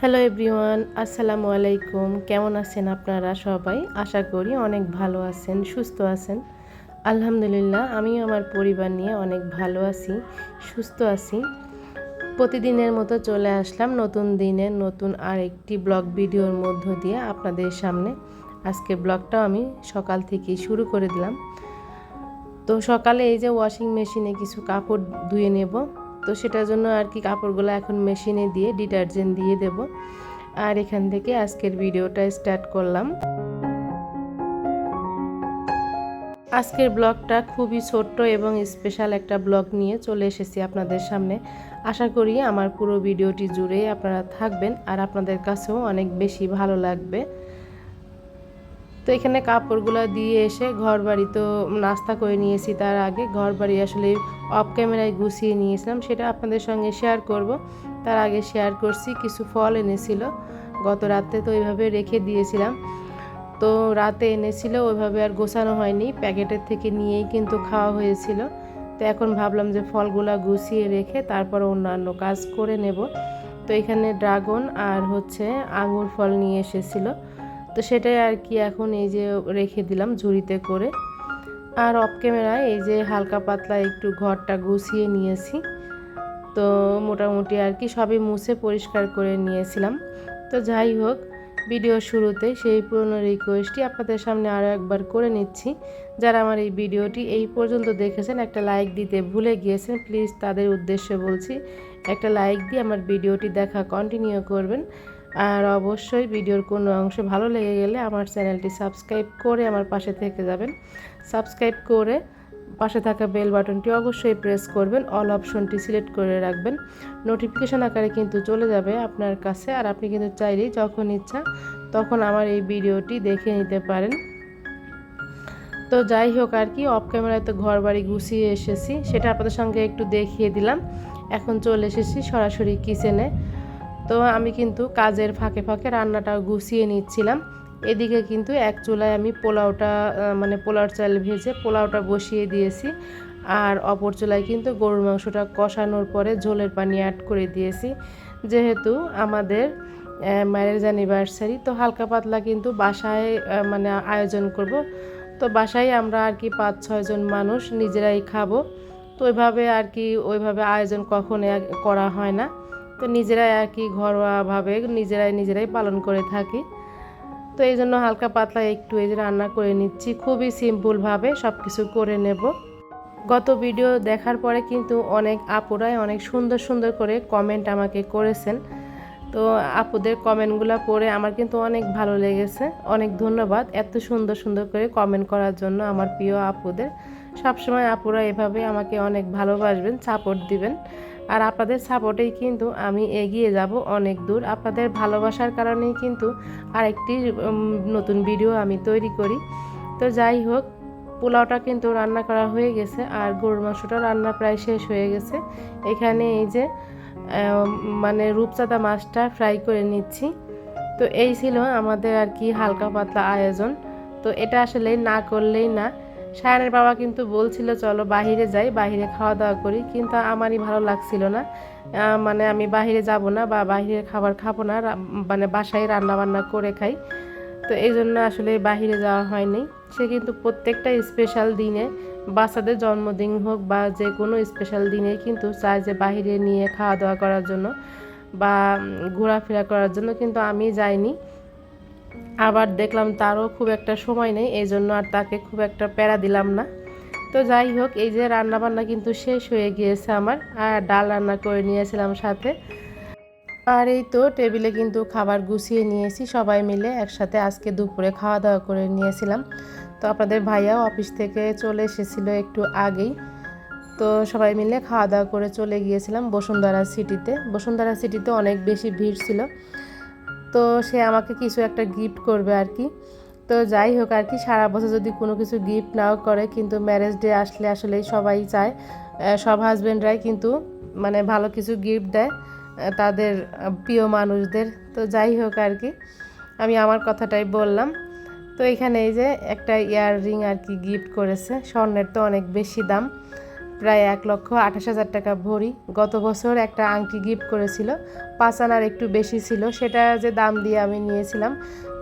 Hello everyone আসসালামু আলাইকুম। কেমন আছেন আপনারা সবাই? আশা করি অনেক ভালো আছেন, সুস্থ আছেন। আলহামদুলিল্লাহ আমি আমার পরিবার নিয়ে অনেক ভালো আছি, সুস্থ আছি। প্রতিদিনের মতো চলে আসলাম নতুন দিনের নতুন আর একটি ব্লগ ভিডিওর মধ্য দিয়ে আপনাদের সামনে। আজকে ব্লগটাও আমি সকাল থেকেই শুরু করে দিলাম। তো সকালে এই যে ওয়াশিং মেশিনে কিছু কাপড় ধুয়ে নেব। তো সেটার জন্য আর কি কাপড়গুলো এখন মেশিনে দিয়ে, ডিটারজেন্ট দিয়ে দেব। আর এখান থেকে আজকের ভিডিওটা স্টার্ট করলাম। আজকের ব্লগটা খুবই ছোট্ট এবং স্পেশাল একটা ব্লগ নিয়ে চলে এসেছি আপনাদের সামনে। আশা করি আমার পুরো ভিডিওটি জুড়ে আপনারা থাকবেন আর আপনাদের কাছেও অনেক বেশি ভালো লাগবে। তো এখানে কাপড়গুলো দিয়ে এসে ঘর বাড়ি তো নাস্তা করে নিয়েছি তার আগে। ঘর বাড়ি আসলে অফ ক্যামেরায় গুছিয়ে নিয়েছিলাম, সেটা আপনাদের সঙ্গে শেয়ার করব। তার আগে শেয়ার করছি, কিছু ফল এনেছিল, গত রাতে তো ওইভাবে রেখে দিয়েছিলাম। তো রাতে এনেছিল, ওইভাবে আর গোছানো হয়নি, প্যাকেটের থেকে নিয়েই কিন্তু খাওয়া হয়েছিল। তো এখন ভাবলাম যে ফলগুলো গুছিয়ে রেখে তারপর অন্যান্য কাজ করে নেব। তো এখানে ড্রাগন আর হচ্ছে আঙুর ফল নিয়ে এসেছিল। তো সেটাই আর কি এখন এই যে রেখে দিলাম ঝুড়িতে করে। আর অফ ক্যামেরায় এই যে হালকা পাতলা একটু ঘরটা গুছিয়ে নিয়েছি। তো মোটামুটি আর কি সবই মুছে পরিষ্কার করে নিয়েছিলাম। তো যাই হোক ভিডিও শুরুতে সেই পুরনো রিকোয়েস্টটি আপনাদের সামনে আরও একবার করে নিচ্ছি। যারা আমার এই ভিডিওটি এই পর্যন্ত দেখেছেন, একটা লাইক দিতে ভুলে গিয়েছেন প্লিজ তাদের উদ্দেশ্যে বলছি, একটা লাইক দিয়ে আমার ভিডিওটি দেখা কন্টিনিউ করবেন। আর অবশ্যই ভিডিওর কোনো অংশ ভালো লেগে গেলে আমার চ্যানেলটি সাবস্ক্রাইব করে আমার পাশে থেকে যাবেন। সাবস্ক্রাইব করে পাশে থাকা বেল বাটনটি অবশ্যই প্রেস করবেন, অল অপশনটি সিলেক্ট করে রাখবেন। নোটিফিকেশান আকারে কিন্তু চলে যাবে আপনার কাছে আর আপনি কিন্তু চাইলেই যখন ইচ্ছা তখন আমার এই ভিডিওটি দেখে নিতে পারেন। তো যাই হোক আর কি অফ ক্যামেরায় তো ঘর বাড়ি গুছিয়ে এসেছি, সেটা আপনাদের সঙ্গে একটু দেখিয়ে দিলাম। এখন চলে এসেছি সরাসরি কিচেনে তো আমি কিন্তু কাজের ফাঁকে ফাঁকে রান্নাটা গুছিয়ে নিচ্ছিলাম। এদিকে কিন্তু এক চুলায় আমি পোলাওটা মানে পোলাওর চাল ভেজে পোলাওটা বসিয়ে দিয়েছি। আর অপর চুলায় কিন্তু গরুর মাংসটা কষানোর পরে ঝোলের পানি অ্যাড করে দিয়েছি। যেহেতু আমাদের ম্যারেজ অ্যানিভার্সারি তো হালকা পাতলা কিন্তু বাসায় মানে আয়োজন করব। তো বাসায় আমরা আর কি পাঁচ ছয়জন মানুষ নিজেরাই খাব। তো ওইভাবে আর কি, ওইভাবে আয়োজন কখনো করা হয় না। তো নিজেরাই আর কি ঘরোয়াভাবে নিজেরাই নিজেরাই পালন করে থাকি। তো এই জন্য হালকা পাতলা একটু এই যে রান্না করে নিচ্ছি, খুবই সিম্পলভাবে সব কিছু করে নেব। গত ভিডিও দেখার পরে কিন্তু অনেক আপুরাই অনেক সুন্দর সুন্দর করে কমেন্ট আমাকে করেছেন। তো আপুদের কমেন্টগুলো পড়ে আমার কিন্তু অনেক ভালো লেগেছে। অনেক ধন্যবাদ এত সুন্দর সুন্দর করে কমেন্ট করার জন্য আমার প্রিয় আপুদের। সবসময় আপুরা এভাবে আমাকে অনেক ভালোবাসবেন সাপোর্ট দিবেন। আর আপনাদের সাপোর্টেই কিন্তু আমি এগিয়ে যাব অনেক দূর। আপনাদের ভালোবাসার কারণেই কিন্তু আরেকটি নতুন ভিডিও আমি তৈরি করি। তো যাই হোক, পোলাওটা কিন্তু রান্না করা হয়ে গেছে আর গরুর মাংসটা রান্না প্রায় শেষ হয়ে গেছে। এখানে এই যে মানে রূপচাঁদা মাছটা ফ্রাই করে নিচ্ছি। তো এই ছিল আমাদের আর কি হালকা পাতলা আয়োজন। তো এটা আসলে না করলেই না। সায়নের বাবা কিন্তু বলছিল, চলো বাহিরে যাই, বাহিরে খাওয়া দাওয়া করি। কিন্তু আমারই ভালো লাগছিল না। মানে আমি বাহিরে যাব না বা বাহিরের খাবার খাব না মানে বাসায় রান্না বান্না করে খাই। তো এই জন্য আসলে বাহিরে যাওয়া হয়নি। সে কিন্তু প্রত্যেকটা স্পেশাল দিনে, বাচ্চাদের জন্মদিন হোক বা যে কোনো স্পেশাল দিনে কিন্তু চায় যে বাহিরে নিয়ে খাওয়া দাওয়া করার জন্য বা ঘোরাফেরা করার জন্য, কিন্তু আমি যাইনি। আবার দেখলাম তারও খুব একটা সময় নেই, এই জন্য আর তাকে খুব একটা প্যারা দিলাম না। তো যাই হোক, এই যে রান্না বান্না কিন্তু শেষ হয়ে গিয়েছে আমার, আর ডাল রান্না করে নিয়েছিলাম সাথে। আর এই তো টেবিলে কিন্তু খাবার গুছিয়ে নিয়েছি, সবাই মিলে একসাথে আজকে দুপুরে খাওয়া দাওয়া করে নিয়েছিলাম। তো আপনাদের ভাইয়াও অফিস থেকে চলে এসেছিল একটু আগেই। তো সবাই মিলে খাওয়া দাওয়া করে চলে গিয়েছিলাম বসুন্ধরা সিটিতে। বসুন্ধরা সিটিতে অনেক বেশি ভিড় ছিল। তো সে আমাকে কিছু একটা গিফট করবে আর কি। তো যাই হোক আর কি, সারা বছর যদি কোনো কিছু গিফট নাও করে, কিন্তু ম্যারেজ ডে আসলে আসলেই সবাই চায় সব হাজব্যান্ডরাই কিন্তু মানে ভালো কিছু গিফট দেয় তাদের প্রিয় মানুষদের। তো যাই হোক আর কি, আমি আমার কথাটাই বললাম। তো এখানে এই যে একটা ইয়াররিং আর কি গিফট করেছে, স্বর্ণের তো অনেক বেশি দাম। প্রায় এক লক্ষ আঠাশ হাজার টাকা ভরি। গত বছর একটা আংটি গিফট করেছিল, পাঁচ আনার একটু বেশি ছিল, সেটা যে দাম দিয়ে আমি নিয়েছিলাম।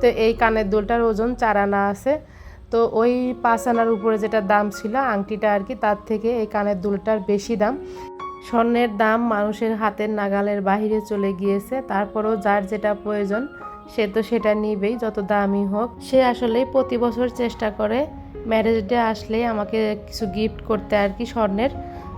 তো এই কানের দুলটার ওজন চার আনা আছে। তো ওই পাঁচ আনার উপরে যেটা দাম ছিল আংটিটা আর কি, তার থেকে এই কানের দুলটার বেশি দাম। স্বর্ণের দাম মানুষের হাতের নাগালের বাহিরে চলে গিয়েছে, তারপরেও যার যেটা প্রয়োজন সে তো সেটা নিবেই, যত দামই হোক। সে আসলে প্রতি বছর চেষ্টা করে ম্যারেজ ডে আসলেই আমাকে কিছু গিফট করতে আর কি স্বর্ণের।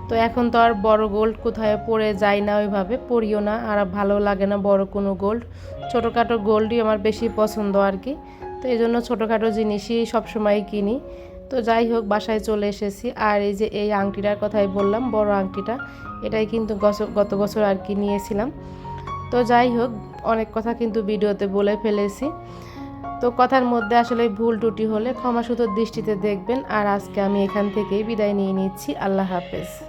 তো এখন তো আর বড় গোল্ড কোথায় পরে যায় না ওইভাবে পরিও না, আর ভালো লাগে না বড় কোনো গোল্ড ছোটোখাটো গোল্ডই আমার বেশি পছন্দ আর কি। তো এই জন্য ছোটোখাটো জিনিসই সবসময় কিনি। তো যাই হোক, বাসায় চলে এসেছি। আর এই যে এই আংটিটার কথাই বললাম, বড় আংটিটা, এটাই কিন্তু গত বছর আর কি নিয়েছিলাম। তো যাই হোক, অনেক কথা কিন্তু ভিডিওতে বলে ফেলেছি। তো কথার মধ্যে আসলে ভুল টুটি হলে ক্ষমাসুতোর দৃষ্টিতে দেখবেন। আর আজকে আমি এখান থেকেই বিদায় নিয়ে নিচ্ছি। আল্লাহ হাফেজ।